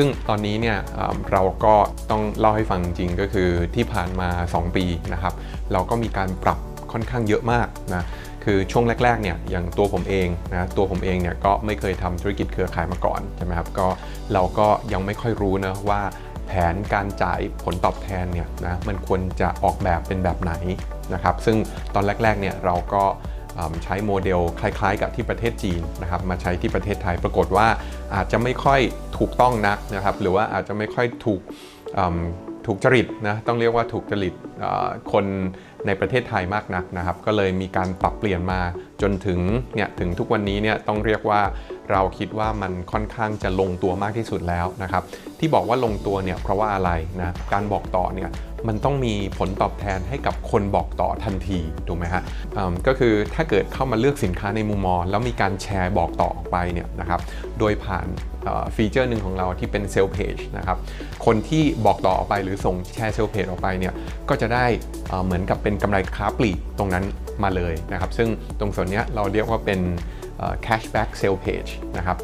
ซึ่งตอนนี้เนี่ยเราก็ต้องเล่าให้ฟังจริงก็คือที่ผ่านมา 2 ปีนะครับ เราก็มีการปรับค่อนข้างเยอะมากนะคือช่วงแรกๆเนี่ยอย่างตัวผมเองนะตัวผมเองเนี่ยก็ไม่เคยทำธุรกิจเครือข่ายมาก่อนใช่ไหมครับก็เราก็ยังไม่ค่อยรู้นะว่าแผนการจ่ายผลตอบแทนเนี่ยนะมันควรจะออกแบบเป็นแบบไหนนะครับซึ่งตอนแรกๆเนี่ยเราก็ ใช้โมเดลคล้ายๆ กับที่ประเทศจีนนะครับมาใช้ที่ประเทศไทยปรากฏว่าอาจจะไม่ค่อยถูกต้องนักนะครับหรือว่าอาจจะไม่ค่อยถูกถูกจริตนะต้องเรียกว่าถูกจริตคนในประเทศไทยมากนักนะครับ ก็เลยมีการปรับเปลี่ยนมาจนถึงเนี่ยถึงทุกวันนี้เนี่ยต้องเรียกว่า เราคิดว่ามันค่อนข้างจะลงตัวมากที่สุดแล้วนะครับ ที่บอกว่าลงตัวเนี่ยเพราะว่าอะไรนะการบอกต่อเนี่ยมันต้องมีผลตอบแทนให้กับคนบอกต่อทันทีถูกไหมฮะก็คือถ้าเกิดเข้ามาเลือกสินค้าในมุมมองแล้วมีการแชร์บอกต่อออกไปเนี่ยนะครับโดยผ่านฟีเจอร์หนึ่งของเราที่เป็นเซลล์เพจนะครับคนที่บอกต่อออกไปหรือส่งแชร์เซลล์เพจออกไปเนี่ยก็จะได้เหมือนกับเป็นกำไรค้าปลีกตรงนั้นมาเลยนะครับ ซึ่งตรงส่วนนี้เราเรียกว่าเป็น cashback sale page นะครับ